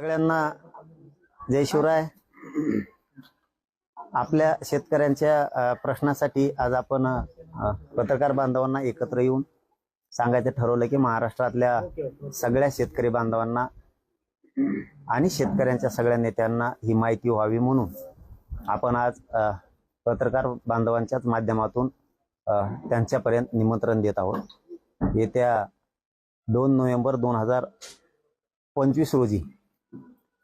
सगळ्यांना जय शिवराय. आपल्या शेतकऱ्यांच्या प्रश्नासाठी आज आपण पत्रकार बांधवांना एकत्र येऊन सांगायचं ठरवलं की महाराष्ट्रातल्या सगळ्या शेतकरी बांधवांना आणि शेतकऱ्यांच्या सगळ्या नेत्यांना ही माहिती व्हावी म्हणून आपण आज पत्रकार बांधवांच्याच माध्यमातून त्यांच्यापर्यंत निमंत्रण देत आहोत. येत्या दोन नोव्हेंबर दोन हजार पंचवीस रोजी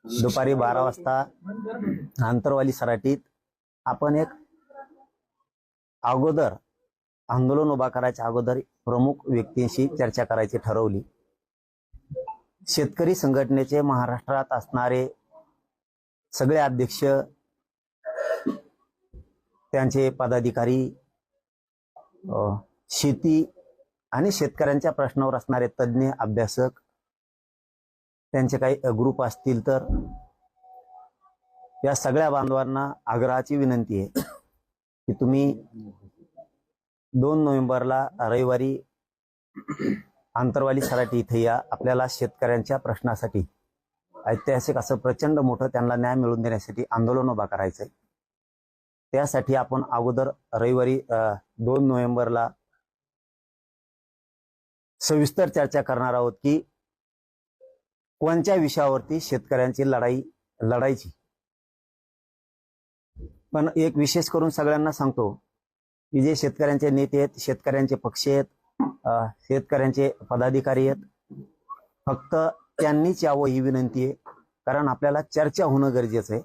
दुपारी बारा वाजता आंतरवाली सराटीत आपण एक अगोदर आंदोलन उभा करायच्या अगोदर प्रमुख व्यक्तींशी चर्चा करायची ठरवली. शेतकरी संघटनेचे महाराष्ट्रात असणारे सगळे अध्यक्ष त्यांचे पदाधिकारी शेती आणि शेतकऱ्यांच्या प्रश्नावर असणारे तज्ज्ञ अभ्यासक त्यांचे काही ग्रुप असतील तर या सगळ्या बांधवांना आग्रहाची विनंती आहे की तुम्ही दोन नोव्हेंबरला रविवारी आंतरवाली सराटी इथे या. आपल्याला शेतकऱ्यांच्या प्रश्नासाठी ऐतिहासिक असं प्रचंड मोठं त्यांना न्याय मिळवून देण्यासाठी आंदोलन उभा करायचंय त्यासाठी आपण अगोदर रविवारी दोन नोव्हेंबरला सविस्तर चर्चा करणार आहोत की कोणत्या विषयावरती शेतकऱ्यांची लढाई लढायची? पण एक विशेष करून सगळ्यांना सांगतो की जे शेतकऱ्यांचे नेते आहेत शेतकऱ्यांचे पक्ष आहेत शेतकऱ्यांचे पदाधिकारी आहेत फक्त त्यांनीच यावं ही विनंती आहे. कारण आपल्याला चर्चा होणं गरजेचं आहे.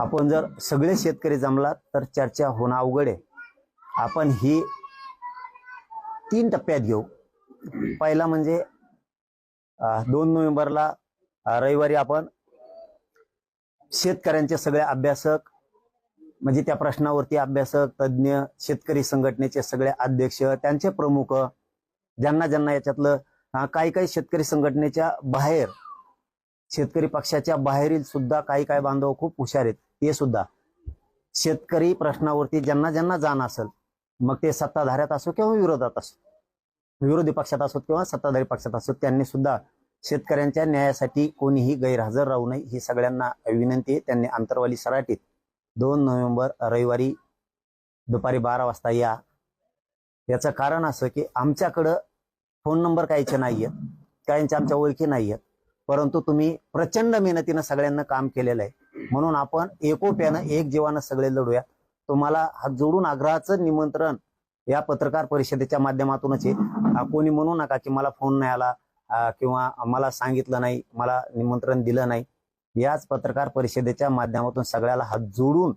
आपण जर सगळे शेतकरी जमलात तर चर्चा होणं अवघड आहे. आपण ही तीन टप्प्यात घेऊ. पहिला म्हणजे दोन नोव्हेंबरला रविवारी आपण शेतकऱ्यांचे सगळे अभ्यासक म्हणजे त्या प्रश्नावरती अभ्यासक तज्ज्ञ शेतकरी संघटनेचे सगळे अध्यक्ष त्यांचे प्रमुख ज्यांना ज्यांना याच्यातलं काही काही शेतकरी संघटनेच्या बाहेर शेतकरी पक्षाच्या बाहेरील सुद्धा काही काही बांधव खूप हुशार आहेत ते सुद्धा. शेतकरी प्रश्नावरती ज्यांना ज्यांना जाण असेल मग ते सत्ताधाऱ्यात असो किंवा विरोधात असो. विरोधी पक्षात असोत किंवा सत्ताधारी पक्षात असोत त्यांनी सुद्धा शेतकऱ्यांच्या न्यायासाठी कोणीही गैरहजर राहू नये ही सगळ्यांना विनंती आहे. त्यांनी आंतरवाली सराटीत दोन नोव्हेंबर रविवारी दुपारी बारा वाजता या. याचं कारण असं की आमच्याकडं फोन नंबर काहीचे नाही आहेत काहींच्या आमच्या ओळखी नाही आहेत परंतु तुम्ही प्रचंड मेहनतीनं सगळ्यांना काम केलेलं आहे. म्हणून आपण एकोप्यानं एक जीवानं सगळे लढूया. तुम्हाला हात जोडून आग्रहाचं निमंत्रण या पत्रकार परिषदेच्या माध्यमातूनच आहे. कोणी म्हणू नका की मला फोन नाही आला किंवा मला सांगितलं नाही मला निमंत्रण दिलं नाही. याच पत्रकार परिषदेच्या माध्यमातून सगळ्याला हात जोडून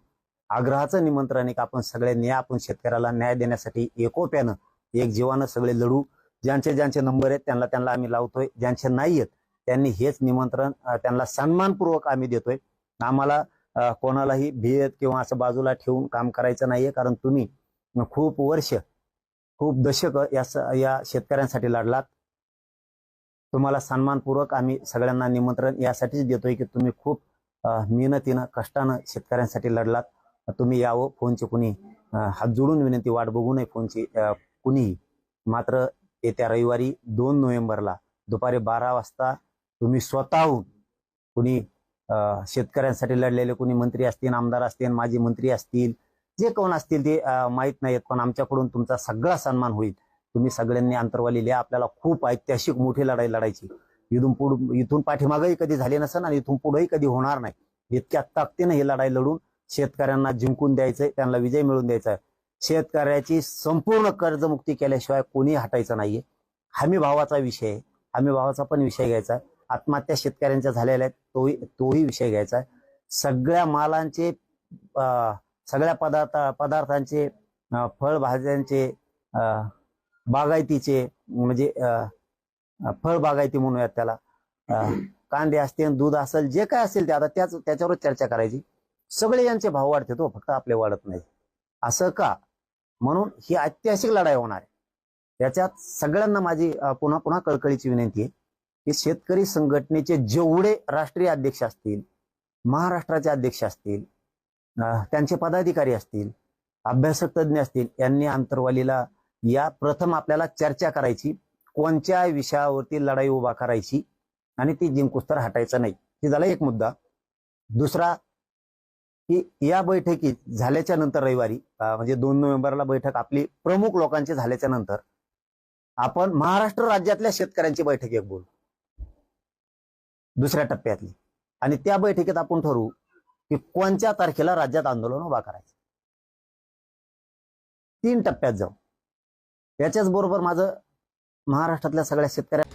आग्रहाचं निमंत्रण आहे की आपण सगळ्यांनी या आपण शेतकऱ्याला न्याय देण्यासाठी एकोप्यानं एक जीवानं सगळे लढू. ज्यांचे ज्यांचे नंबर आहेत त्यांना त्यांना आम्ही लावतोय. ज्यांचे नाही आहेत त्यांनी हेच निमंत्रण त्यांना सन्मानपूर्वक आम्ही देतोय. आम्हाला कोणालाही भेद किंवा असं बाजूला ठेवून काम करायचं नाहीये कारण तुम्ही खूप वर्ष खूप दशक या स- या शेतकऱ्यांसाठी लढलात. तुम्हाला सन्मानपूर्वक आम्ही सगळ्यांना निमंत्रण यासाठीच देतोय की तुम्ही खूप मेहनतीनं कष्टानं शेतकऱ्यांसाठी लढलात. तुम्ही यावं फोनची कुणी हात जोडून विनंती वाट बघू नये फोनची कुणीही. मात्र येत्या रविवारी दोन नोव्हेंबरला दुपारी बारा वाजता तुम्ही स्वतःहून कुणी शेतकऱ्यांसाठी लढलेले कुणी मंत्री असतील आमदार असतील माजी मंत्री असतील जे कोण असतील ते माहीत नाहीत पण आमच्याकडून तुमचा सगळा सन्मान होईल. तुम्ही सगळ्यांनी अंतरवाली लिहा. आपल्याला खूप ऐतिहासिक मोठी लढाई लढायची. इथून पुढे इथून पाठीमागही कधी झाली नसेल आणि इथून पुढेही कधी होणार नाही. इतक्या ताकदीनं ही लढाई लढून शेतकऱ्यांना जिंकून द्यायचंय त्यांना विजय मिळवून द्यायचा आहे शेतकऱ्याची संपूर्ण कर्जमुक्ती केल्याशिवाय कोणी हटायचं नाहीये. हमी भावाचा विषय आहे. हमी भावाचा पण विषय घ्यायचा आहे. आत्महत्या शेतकऱ्यांच्या झालेल्या आहेत तोही तोही विषय घ्यायचा आहे. सगळ्या मालांचे अं, सगळ्या पदार्थ पदार्थांचे फळभाज्यांचे अं, बागायतीचे म्हणजे अं, म्हणूयात त्याला. अं, कांदे असतील दूध असेल जे काय असेल ते आता त्याच त्याच्यावर चर्चा करायची. सगळे यांचे भाव वाढते तो हो, फक्त आपले वाढत नाही असं का? म्हणून ही ऐतिहासिक लढाई होणार आहे. याच्यात सगळ्यांना माझी पुन्हा पुन्हा कळकळीची विनंती आहे की शेतकरी संघटनेचे जेवढे राष्ट्रीय अध्यक्ष असतील महाराष्ट्राचे अध्यक्ष असतील त्यांचे पदाधिकारी असतील अभ्यासक तज्ज्ञ असतील यांनी आंतरवालीला या प्रथम आपल्याला चर्चा करायची कोणत्या विषयावरती लढाई उभा करायची आणि ती जिंकुस्तर हटायचं नाही. हे झाला एक मुद्दा. दुसरा की या बैठकीत झाल्याच्यानंतर रविवारी म्हणजे दोन नोव्हेंबरला बैठक आपली प्रमुख लोकांची झाल्याच्यानंतर आपण महाराष्ट्र राज्यातल्या शेतकऱ्यांची बैठक एक बोलू. दुसऱ्या टप्प्यातली. आणि त्या बैठकीत आपण ठरवू की कोणत्या तारखेला राज्यात आंदोलन उभा करायचं. तीन टप्प्यात जाऊ याच्याच बरोबर माझं महाराष्ट्रातल्या सगळ्या शेतकऱ्या